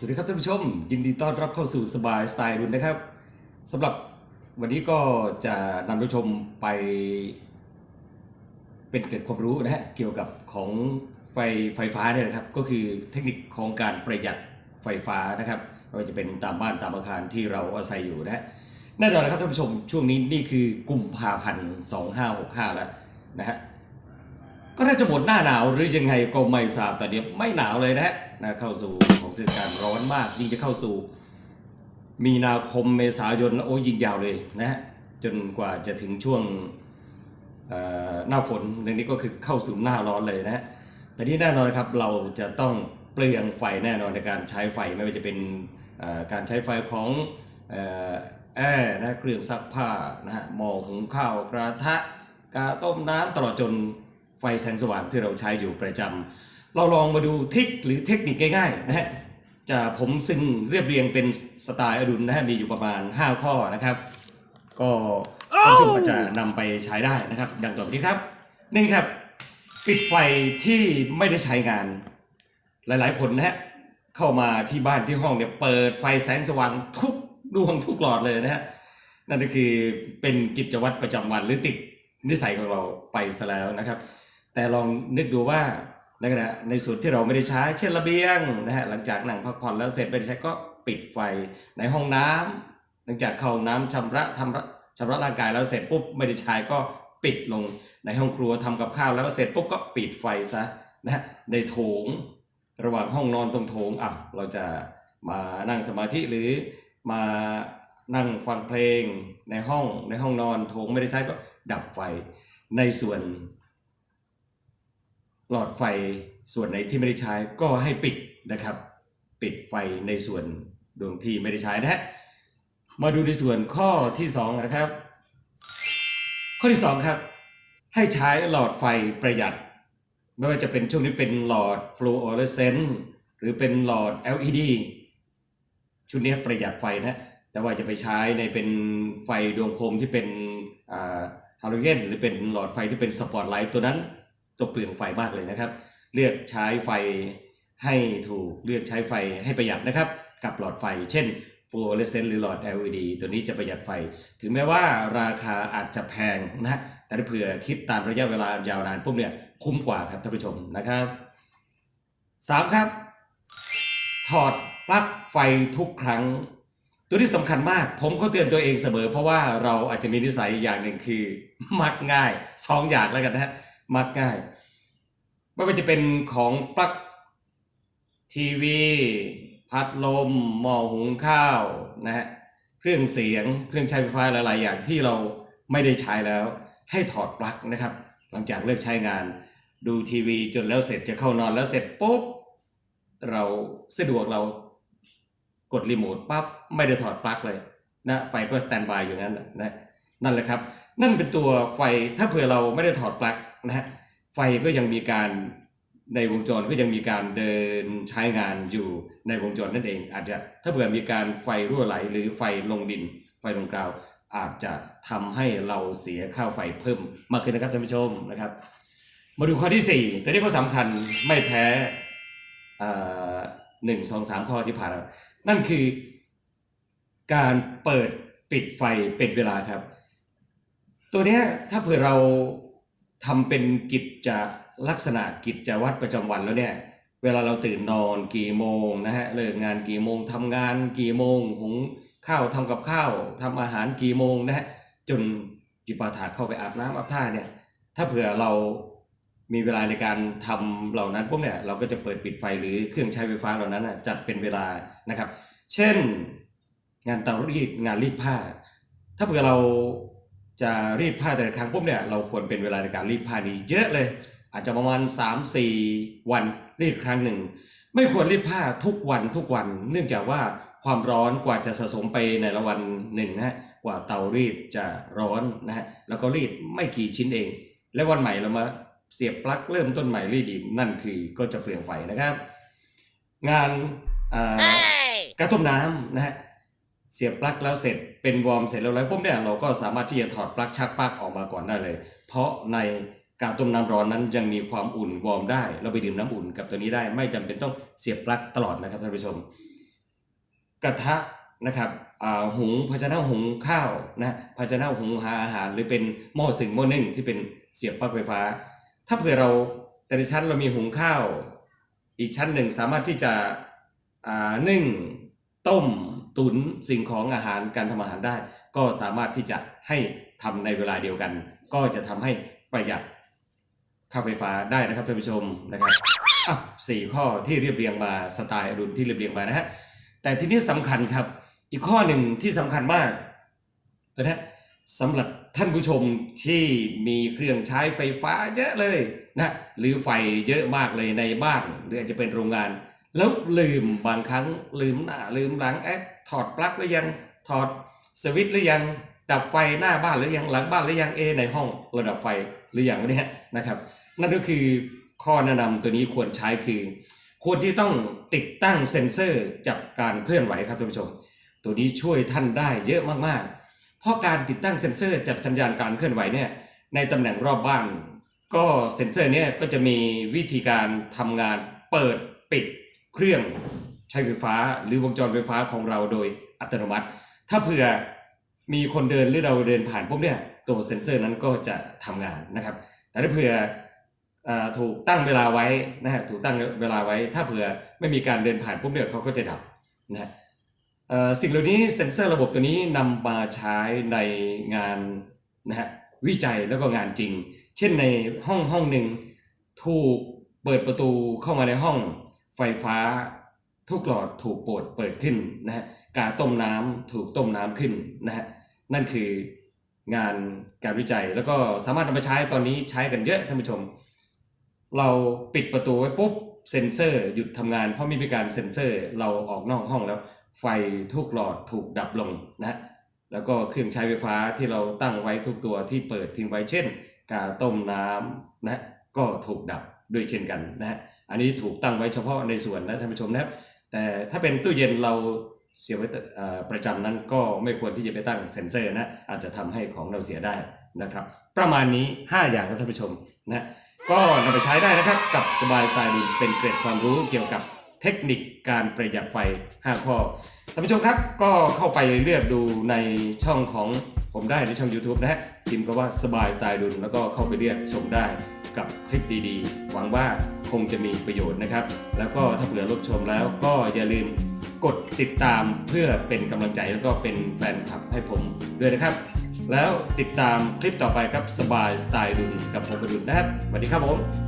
สวัสดีครับท่านผู้ชม ยินดีต้อนรับเข้าสู่สบายสไตล์รุ่นนะครับสำหรับวันนี้ก็จะนำท่านผู้ชมไป เป็นเกร็ดความรู้นะฮะเกี่ยวกับของไฟไฟฟ้าเนี่ยนะครับ ก็คือเทคนิคของการประหยัดไฟฟ้านะครับไม่ว่าจะเป็นตามบ้านตามอาคารที่เราอาศัยอยู่นะฮะแน่นอนนะครับท่านผู้ชมช่วงนี้นี่คือกุมภาพันธ์2565 แล้วนะฮะ ก็น่าจะหมดหน้าหนาวหรือยังไงก็ไม่ทราบแต่เดี๋ยวไม่หนาวเลยนะฮะนะเข้าสู่ของเทศกาลร้อนมาก ยิ่งจะเข้าสู่ มีนาคมเมษายนโอ้ยิ่งยาวเลยนะฮะจนกว่าจะถึงช่วงหน้าฝนในนี้ก็คือเข้าสู่หน้าร้อนเลยนะฮะแต่ที่แน่นอนนะครับเราจะต้องเปลืองไฟแน่นอนในการใช้ไฟไม่ว่าจะเป็นการใช้ไฟของอแอร์นะเครื่องซักผ้านะฮะหม้อหุงข้าวกระทะกาต้มน้ำตลอดจน ไฟแสงสว่างที่เราใช้อยู่ประจำเราลองมาดูทริคหรือเทคนิคง่ายๆนะฮะจะผมซึ่งเรียบเรียงเป็นสไตล์อดุลนะฮะมีอยู่ประมาณ 5 ข้อนะครับ ก็ท่านผู้ชมก็จะนำไปใช้ได้นะครับดังต่อไปนี้ครับหนึ่งครับ ปิดไฟที่ไม่ได้ใช้งาน หลายๆคนนะฮะเข้ามาที่บ้านที่ห้องเนี่ยเปิดไฟแสงสว่างทุกดวงทุกหลอดเลยนะฮะนั่นก็คือเป็นกิจวัตรประจำวันหรือติดนิสัยของเราไปซะแล้วนะครับ แต่ลองนึกดูว่าในขณะในส่วนที่เราไม่ได้ใช้เช่นระเบียงนะฮะหลังจากนั่งพักผ่อนแล้วเสร็จไม่ได้ใช้ก็ปิดไฟในห้องน้ำหลังจากเข้าห้องน้ำชำระทำระชำระร่างกายแล้วเสร็จปุ๊บไม่ได้ใช้ก็ปิดลงในห้องครัวทำกับข้าวแล้วเสร็จปุ๊บก็ปิดไฟซะนะฮะในโถง ระหว่างห้องนอนตรงโถงอะเราจะมานั่งสมาธิหรือมานั่งฟังเพลงในห้องในห้องนอนโถงไม่ได้ใช้ก็ดับไฟในส่วน หลอดไฟส่วนไหนที่ไม่ได้ใช้ก็ให้ปิดนะครับ ปิดไฟในส่วนดวงที่ไม่ได้ใช้นะฮะมาดูในส่วนข้อที่สองนะครับ ข้อที่สองครับ ให้ใช้หลอดไฟประหยัด ไม่ว่าจะเป็นช่วงนี้เป็นหลอดฟลูออเรสเซนต์หรือเป็นหลอด LED ชุดนี้ประหยัดไฟนะแต่ว่าจะไปใช้ในเป็นไฟดวงโคมที่เป็นฮาโลเจนหรือเป็นหลอดไฟที่เป็นสปอตไลท์ตัวนั้น ตัวเปลืองไฟมากเลยนะครับ เลือกใช้ไฟให้ถูกเลือกใช้ไฟให้ประหยัดนะครับ กับหลอดไฟ เช่นฟลูออเรสเซนต์หรือหลอด LED ตัวนี้จะประหยัดไฟ ถึงแม้ว่าราคาอาจจะแพงนะฮะแต่เผื่อคิดตามระยะเวลายาวนานปุ๊บเนี่ยคุ้มกว่าครับท่านผู้ชมนะครับสามครับ ถอดปลั๊กไฟทุกครั้ง ตัวที่สำคัญมาก ผมก็เตือนตัวเองเสมอ เพราะว่าเราอาจจะมีนิสัยอย่างหนึ่งคือ มักง่ายสองอย่างแล้วกันนะฮะ มักง่าย ไม่ว่าจะเป็นของปลั๊กทีวี พัดลม หม้อหุงข้าวนะฮะเครื่องเสียงเครื่องใช้ไฟฟ้าหลาย ๆ อย่างที่เราไม่ได้ใช้แล้ว ให้ถอดปลั๊กนะครับ หลังจากเลิกใช้งานดูทีวีจนแล้วเสร็จจะเข้านอนแล้วเสร็จปุ๊บเราสะดวกเรากดรีโมทปั๊บไม่ได้ถอดปลั๊กเลยนะไฟก็สแตนบายอยู่งั้นนะนั่นแหละครับ นั่นเป็นตัวไฟถ้าเผื่อเราไม่ได้ถอดปลั๊กนะฮะไฟก็ยังมีการในวงจรก็ยังมีการเดินใช้งานอยู่ในวงจรนั่นเอง อาจจะถ้าเผื่อมีการไฟรั่วไหล หรือไฟลงดิน ไฟลงกราวอาจจะทำให้เราเสียค่าไฟเพิ่มมากขึ้นนะครับท่านผู้ชมนะครับ มาดูข้อที่สี่ตัวนี้ก็สำคัญไม่แพ้หนึ่งสองสามข้อที่ผ่านมานั่นคือ การเปิดปิดไฟเป็นเวลาครับ ตัวเนี้ยถ้าเผื่อเราทำเป็นกิจจะลักษณะกิจจะวัตรประจำวันแล้วเนี่ย เวลาเราตื่นนอนกี่โมงนะฮะเลิกงานกี่โมงทำงานกี่โมงหุงข้าวทำกับข้าวทำอาหารกี่โมงนะฮะจนจิปาถาเข้าไปอาบน้ำอาบท่าเนี่ย ถ้าเผื่อเรามีเวลาในการทำเหล่านั้นปุ๊บเนี่ยเราก็จะเปิดปิดไฟหรือเครื่องใช้ไฟฟ้าเหล่านั้นนะจัดเป็นเวลานะครับ เช่น งานเตารีดงานรีดผ้า ถ้าเผื่อเรา จะรีดผ้าแต่ละครั้งปุ๊บเนี่ยเราควรเป็นเวลาในการรีดผ้านี้เยอะเลย อาจจะประมาณ 3-4 วันรีดครั้งหนึ่ง ไม่ควรรีดผ้าทุกวันทุกวัน เนื่องจากว่าความร้อนกว่าจะสะสมไปในละวันหนึ่งนะฮะกว่าเตารีดจะร้อนนะฮะแล้วก็รีดไม่กี่ชิ้นเอง และวันใหม่เรามาเสียบปลั๊กเริ่มต้นใหม่รีดอีกนั่นคือก็จะเปลืองไฟนะครับ งานอ่ากระต้มน้ำนะฮะ เสียบปลั๊กแล้วเสร็จเป็นวอร์มเสร็จแล้วแล้วปุ๊บเนี่ยเราก็สามารถที่จะถอดปลั๊กชักปลั๊กออกมาก่อนได้เลย เพราะในกาต้มน้ำร้อนนั้นยังมีความอุ่นวอร์มได้ เราไปดื่มน้ำอุ่นกับตัวนี้ได้ ไม่จำเป็นต้องเสียบปลั๊กตลอดนะครับท่านผู้ชม กระทะนะครับอ่าหุงภาชนะหุงข้าวนะภาชนะหุงหาอาหาร หรือเป็นหม้อสึงหม้อนึ่งที่เป็นเสียบปลั๊กไฟฟ้า ถ้าเผื่อเราแต่ละชั้นเรามีหุงข้าว อีกชั้นหนึ่งสามารถที่จะอ่านึ่งต้ม ตุนสิ่งของอาหารการทำอาหารได้ ก็สามารถที่จะให้ทำในเวลาเดียวกัน ก็จะทำให้ประหยัดค่าไฟฟ้าได้นะครับท่านผู้ชมนะครับอะสี่ข้อที่เรียบเรียงมาสไตล์อดุลที่เรียบเรียงมานะฮะแต่ทีนี้สำคัญครับ อีกข้อหนึ่งที่สำคัญมากตัวนี้สำหรับท่านผู้ชมที่มีเครื่องใช้ไฟฟ้าเยอะเลยนะหรือไฟเยอะมากเลยในบ้านหรืออาจจะเป็นโรงงาน แล้วลืมบางครั้งลืมหน้าลืมหลังแอะถอดปลั๊กหรือยังถอดสวิตช์หรือยังดับไฟหน้าบ้านหรือยังหลังบ้านหรือยังเอในห้องระดับไฟหรือยังเนี่ยนะครับ นั่นก็คือข้อแนะนำตัวนี้ควรใช้คือ ควรที่ต้องติดตั้งเซ็นเซอร์จับการเคลื่อนไหวครับท่านผู้ชม ตัวนี้ช่วยท่านได้เยอะมากๆ เพราะการติดตั้งเซ็นเซอร์จับสัญญาณการเคลื่อนไหวเนี่ยในตำแหน่งรอบบ้าน ก็เซ็นเซอร์เนี่ยก็จะมีวิธีการทำงานเปิดปิด เครื่องใช้ไฟฟ้าหรือวงจรไฟฟ้าของเราโดยอัตโนมัติ ถ้าเผื่อมีคนเดินหรือเราเดินผ่านปุ๊บเนี่ยตัวเซ็นเซอร์นั้นก็จะทำงานนะครับ แต่ถ้าเผื่ออถูกตั้งเวลาไว้นะฮะถูกตั้งเวลาไว้ ถ้าเผื่อไม่มีการเดินผ่านปุ๊บเนี่ยเขาก็จะดับนะฮะสิ่งเหล่านี้เซ็นเซอร์ระบบตัวนี้นำมาใช้ในงานนะฮะวิจัยแล้วก็งานจริง เช่นในห้องห้องหนึ่งถูกเปิดประตูเข้ามาในห้อง ไฟฟ้าทุกหลอดถูกเปิดเปิดขึ้นนะฮะกาต้มน้ำถูกต้มน้ำขึ้นนะฮะนั่นคืองานการวิจัยแล้วก็สามารถนำมาใช้ตอนนี้ใช้กันเยอะท่านผู้ชม เราปิดประตูไว้ปุ๊บเซ็นเซอร์หยุดทำงาน เพราะมีการเซ็นเซอร์เราออกนอกห้องแล้ว ไฟทุกหลอดถูกดับลงนะฮะแล้วก็เครื่องใช้ไฟฟ้าที่เราตั้งไว้ทุกตัวที่เปิดทิ้งไว้เช่น กาต้มน้ำนะก็ถูกดับด้วยเช่นกันนะฮะ อันนี้ถูกตั้งไว้เฉพาะในส่วนนะท่านผู้ชมนะครับ แต่ถ้าเป็นตู้เย็นเราเสียไว้ประจำนั้นก็ไม่ควรที่จะไปตั้งเซ็นเซอร์นะอาจจะทำให้ของเราเสียได้นะครับ ประมาณนี้ 5 อย่างครับท่านผู้ชมนะก็นำไปใช้ได้นะครับกับสบายตายดีเป็นเกร็ดความรู้เกี่ยวกับเทคนิคการประหยัดไฟ 5 ข้อท่านผู้ชมครับก็เข้าไปเลือกดูในช่องของผมได้ในช่อง YouTube นะฮะพิมพ์ก็ว่าสบายตายดุลแล้วก็เข้าไปเรียกชมได้กับคลิปดีๆ หวังว่า คงจะมีประโยชน์นะครับ แล้วก็ถ้าเผื่อรับชมแล้วก็อย่าลืมกดติดตามเพื่อเป็นกำลังใจแล้วก็เป็นแฟนคลับให้ผมด้วยนะครับ แล้วติดตามคลิปต่อไปครับสบายสไตล์ดุลกับผมประดุลนะครับสวัสดีครับผม